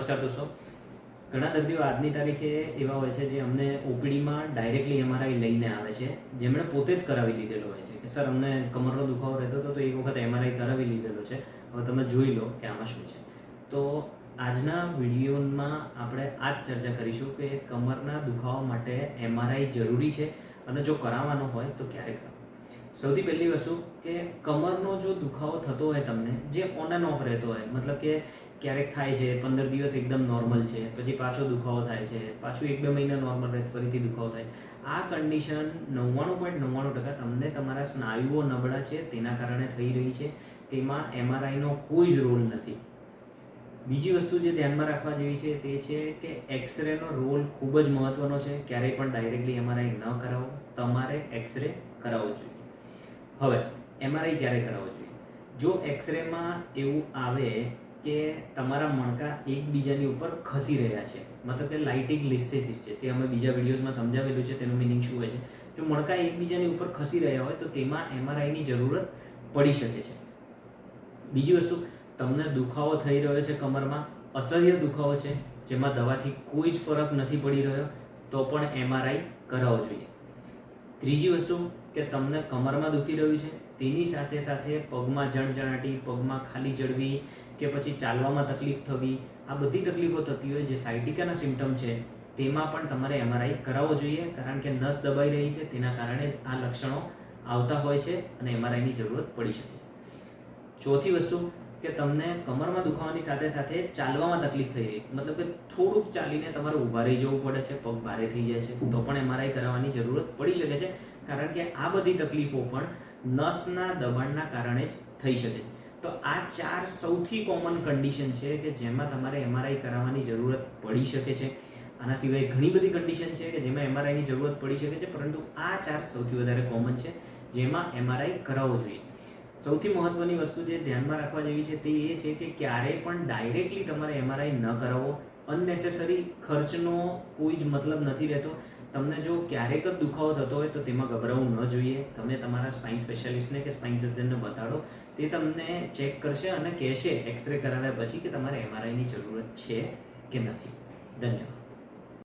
નમસ્કાર દોસ્તો. ઘણા દર્દીઓ આજની તારીખે એવા હોય છે જે અમને ઓપીડીમાં ડાયરેક્ટલી એમઆરઆઈ લઈને આવે છે જેમણે પોતે જ કરાવી લીધેલો હોય છે. કે સર, અમને કમરનો દુખાવો રહેતો હતો તો એક વખત એમઆરઆઈ કરાવી લીધેલો છે. હવે તમે જોઈ લો કે આમાં શું છે. તો આજના વિડીયોમાં આપણે આ જ ચર્ચા કરીશું કે કમરના દુખાવા માટે એમઆરઆઈ જરૂરી છે અને જો કરાવવાનો હોય તો ક્યારે કરાવવું સૌથી પહેલી વસ્તુ કે કમરનો જો દુખાવો થતો હોય તમને, જે ઓન એન્ડ ઓફ રહેતો હોય, મતલબ કે ક્યારેક થાય છે, પંદર દિવસ એકદમ નોર્મલ છે, પછી પાછો દુખાવો થાય છે, પાછું એક બે મહિના નોર્મલ રહે, ફરીથી દુખાવો થાય આ કન્ડિશન નવ્વાણું પોઈન્ટ નવ્વાણું ટકા તમને તમારા સ્નાયુઓ નબળા છે, તેના કારણે થઈ રહી છે, તેમાં એમઆરઆઈનો કોઈ જ રોલ નથી. બીજી વસ્તુ જે ધ્યાનમાં રાખવા જેવી છે તે છે કે એક્સરેનો રોલ ખૂબ જ મહત્વનો છે, ક્યારેય પણ ડાયરેક્ટલી એમઆરઆઈ ન કરાવો, તમારે એક્સરે કરાવવો જોઈએ. હવે એમઆરઆઈ ક્યારે કરાવવો જોઈએ? જો એક્સરેમાં એવું આવે કે તમારા મણકા એકબીજાની ઉપર ખસી રહ્યા છે, મતલબ કે લાઇટિંગ લિસ્થેસિસ છે તે અમે બીજા વિડીયોઝમાં સમજાવેલું છે, તેનું મિનિંગ શું હોય છે, જો મણકા એકબીજાની ઉપર ખસી રહ્યા હોય તો તેમાં એમઆરઆઈની જરૂરત પડી શકે છે. બીજી વસ્તુ, તમને દુખાવો થઈ રહ્યો છે કમરમાં, અસહ્ય દુખાવો છે, જેમાં દવાથી કોઈ જ ફરક નથી પડી રહ્યો, તો પણ એમઆરઆઈ કરાવવો જોઈએ. ત્રીજી વસ્તુ કે તમને કમરમાં દુખી રહ્યું છે, તેની સાથે સાથે પગમાં જણજણાટી, પગમાં ખાલી ચડવી કે પછી ચાલવામાં તકલીફ થવી, આ બધી તકલીફો થતી હોય જે સાયટિકાના સિમ્ટમ છે, તેમાં પણ તમારે એમઆરઆઈ કરાવવો જોઈએ, કારણ કે નસ દબાઈ રહી છે, તેના કારણે આ લક્ષણો આવતા હોય છે અને એમઆરઆઈની જરૂરત પડી શકે છે. ચોથી વસ્તુ કે તમને કમરમાં દુખાવાની સાથે સાથે ચાલવામાં તકલીફ થઈ રહી. મતલબ કે થોડુંક ચાલીને તમારે ઊભા રહી જવું પડે છે, પગ ભારે થઈ જાય છે, તો પણ એમઆરઆઈ કરાવવાની જરૂરત પડી શકે છે, કારણ કે આ બધી તકલીફો પણ નસના દબાણના કારણે જ થઈ શકે છે. તો આ ચાર સૌથી કોમન કન્ડિશન છે કે જેમાં તમારે એમઆરઆઈ કરાવવાની જરૂરત પડી શકે છે. આના સિવાય ઘણી બધી કન્ડિશન છે કે જેમાં એમઆરઆઈની જરૂરત પડી શકે છે, પરંતુ આ ચાર સૌથી વધારે કોમન છે, જેમાં એમઆરઆઈ કરાવવો જોઈએ. સૌથી મહત્વની વસ્તુ જે ધ્યાનમાં રાખવા જેવી છે તે એ છે કે ક્યારેય પણ ડાયરેક્ટલી તમારે એમઆરઆઈ ન કરાવો અનનેસેસરી ખર્ચનો કોઈ જ મતલબ નથી રહેતો. તમને જો ક્યારેક જ દુખાવો થતો હોય તો તેમાં ગભરાવું ન જોઈએ. તમે તમારા સ્પાઇન સ્પેશિયાલિસ્ટને કે સ્પાઇન સર્જનને બતાડો. તે તમને ચેક કરશે અને કહેશે એક્સરે કરાવ્યા પછી કે તમારે એમઆરઆઈની જરૂરત છે કે નથી. ધન્યવાદ.